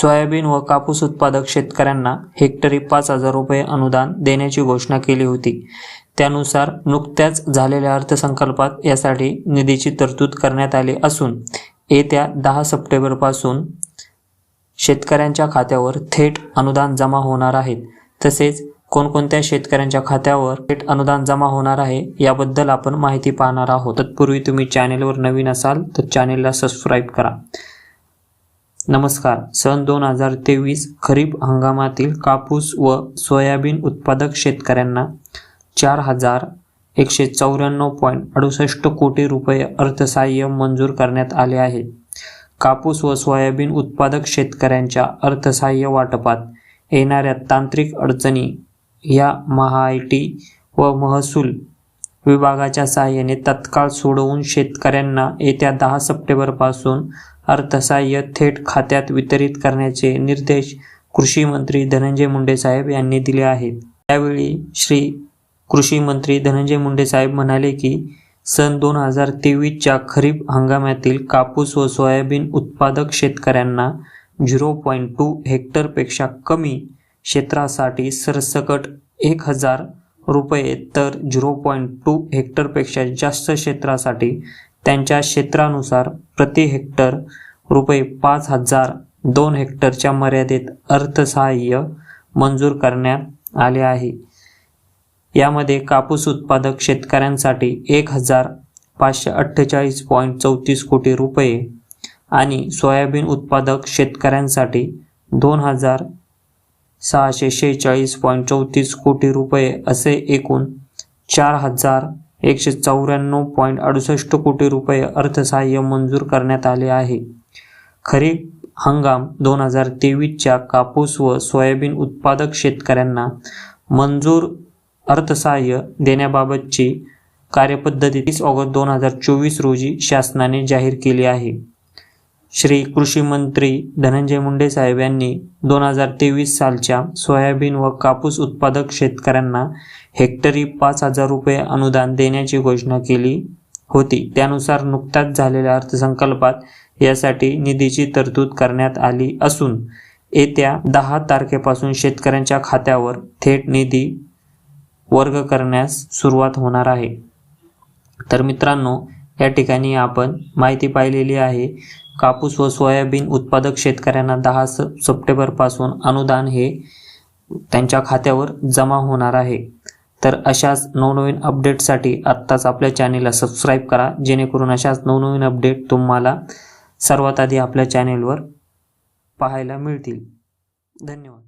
Soybean व कापूस उत्पादक शेतकऱ्यांना हेक्टरी पाच हजार रुपये अनुदान देण्याची घोषणा केली होती. त्यानुसार नुकत्याच झालेल्या अर्थसंकल्पात यासाठी निधीची तरतूद करण्यात आली असून येत्या दहा सप्टेंबरपासून शेतकऱ्यांच्या खात्यावर थेट अनुदान जमा होणार आहेत तसेच कोणकोणत्या शेतकऱ्यांच्या खात्यावर थेट अनुदान जमा होणार आहे याबद्दल आपण माहिती पाहणार आहोत. तत्पूर्वी तुम्ही चॅनेलवर नवीन असाल तर चॅनेलला सबस्क्राईब करा. नमस्कार. सन दोन हजार तेवीस खरीप हंगामातील कापूस व सोयाबीन उत्पादक शेतकऱ्यांना चार हजार एकशे चौऱ्याण्णव पॉईंट अडुसष्ट कोटी रुपये अर्थसहाय्य मंजूर करण्यात आले आहे. कापूस व सोयाबीन उत्पादक शेतकऱ्यांच्या अर्थसहाय्य वाटपात येणाऱ्या तांत्रिक अडचणी या महाआयटी व महसूल विभागाच्या सहाय्याने तत्काळ सोडवून शेतकऱ्यांना येत्या दहा सप्टेंबरपासून अर्थसहाय्य थेट खात्यात वितरित करण्याचे निर्देश कृषी मंत्री धनंजय मुंडे साहेब यांनी दिले आहेत. त्यावेळी श्री कृषी मंत्री धनंजय मुंडे साहेब म्हणाले की सन दोन हजार तेवीसच्या खरीप हंगामातील कापूस व सोयाबीन उत्पादक शेतकऱ्यांना झिरो पॉईंट टू हेक्टरपेक्षा कमी क्षेत्रासाठी सरसकट एक हजार रुपये तर झिरो पॉईंट टू हेक्टरपेक्षा जास्त क्षेत्रासाठी त्यांच्या क्षेत्रानुसार प्रति हेक्टर रुपये पाच हजार दोन हेक्टरच्या मर्यादेत अर्थसहाय्य मंजूर करण्यात आले आहे. यामध्ये कापूस उत्पादक शेतकऱ्यांसाठी एक हजार पाचशे अठ्ठेचाळीस पॉईंट चौतीस कोटी रुपये आणि सोयाबीन उत्पादक शेतकऱ्यांसाठी दोन हजार सहाशे शेहेचाळीस पॉईंट चौतीस कोटी रुपये असे एकूण चार हजार एकशे चौऱ्याण्णव पॉईंट अडुसष्ट कोटी रुपये अर्थसहाय्य मंजूर करण्यात आले आहे. खरीप हंगाम दोन हजार तेवीसच्या कापूस व सोयाबीन उत्पादक शेतकऱ्यांना मंजूर अर्थसहाय्य देण्याबाबतची कार्यपद्धती तीस ऑगस्ट दोन हजार चोवीस रोजी शासनाने जाहीर केली आहे. श्री कृषी मंत्री धनंजय मुंडे साहेब यांनी दोन हजार तेवीस सालच्या सोयाबीन व कापूस उत्पादक शेतकऱ्यांना हेक्टरी पाच हजार रुपये अनुदान देण्याची घोषणा केली होती. त्यानुसार नुकताच झालेल्या अर्थसंकल्पात यासाठी निधीची तरतूद करण्यात आली असून येत्या दहा तारखेपासून शेतकऱ्यांच्या खात्यावर थेट निधी वर्ग करण्यास सुरुवात होणार आहे. तर मित्रांनो या ठिकाणी आपण माहिती पाहिलेली आहे कापूस व सोयाबीन उत्पादक शेतकऱ्यांना दहा स सप्टेंबरपासून अनुदान हे त्यांच्या खात्यावर जमा होणार आहे. तर अशाच नवनवीन अपडेटसाठी आत्ताच आपल्या चॅनेलला सबस्क्राईब करा जेणेकरून अशाच नवनवीन अपडेट तुम्हाला सर्वात आधी आपल्या चॅनेलवर पाहायला मिळतील. धन्यवाद.